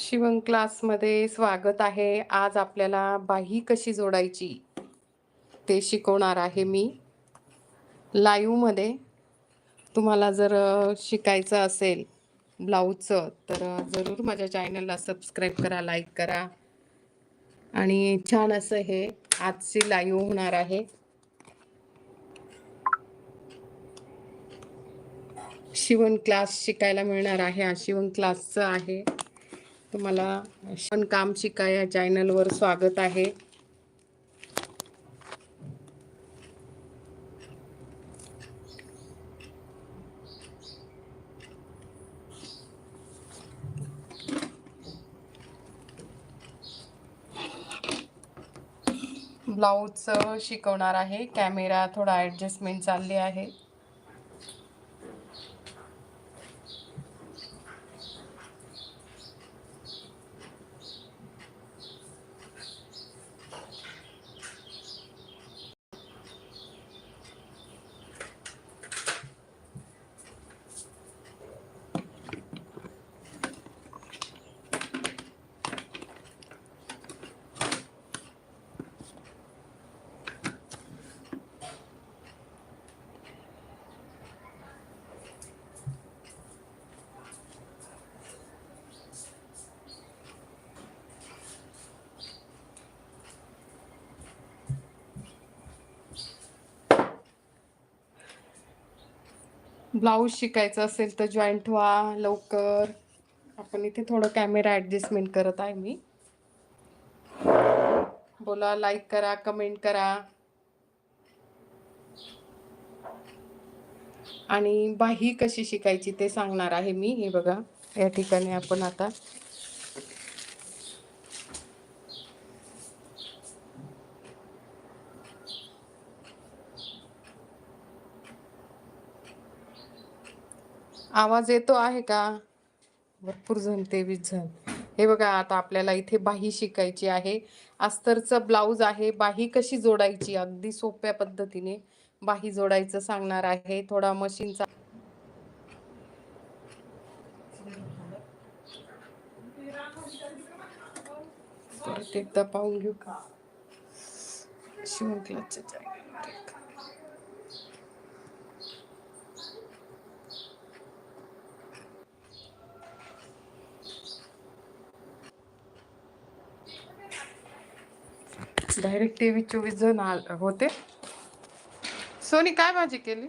शिवण क्लासमध्ये स्वागत आहे. आज आपल्याला बाही कशी जोडायची ते शिकवणार आहे मी. लाईव्हमध्ये तुम्हाला जर शिकायचं असेल ब्लाऊजचं तर जरूर माझ्या चॅनलला सबस्क्राईब करा लाईक करा. आणि छान असं हे आजची लाईव्ह होणार आहे. शिवण क्लास शिकायला मिळणार आहे. हा शिवण क्लासचं आहे. तुम्हाला शिवण काम शिका या चॅनलवर स्वागत आहे. ब्लाऊजचं शिकवणार आहे. कॅमेरा थोडा ॲडजस्टमेंट चालली आहे. ब्लाऊज शिकायचं असेल तर जॉईंट व्हा लवकर. आपण इथे थोडं कॅमेरा ॲडजस्टमेंट करत आहे मी. बोला लाईक करा कमेंट करा. आणि बाही कशी शिकायची ते सांगणार आहे मी. हे बघा या ठिकाणी आपण आता आवाज येतो आहे का? भरपूर जण तेवीस जण. हे बघा आता आपल्याला इथे बाही शिकायची आहे. अस्तरचं ब्लाऊज आहे. बाही कशी जोडायची? अगदी सोप्या पद्धतीने बाही जोडायचं सांगणार आहे. थोडा मशीनचा परत एकदा पाहून घेऊ का? शिवण डायरेक्ट तेवीस चोवीस जण आल- होते. सोनी काय भाजी केली?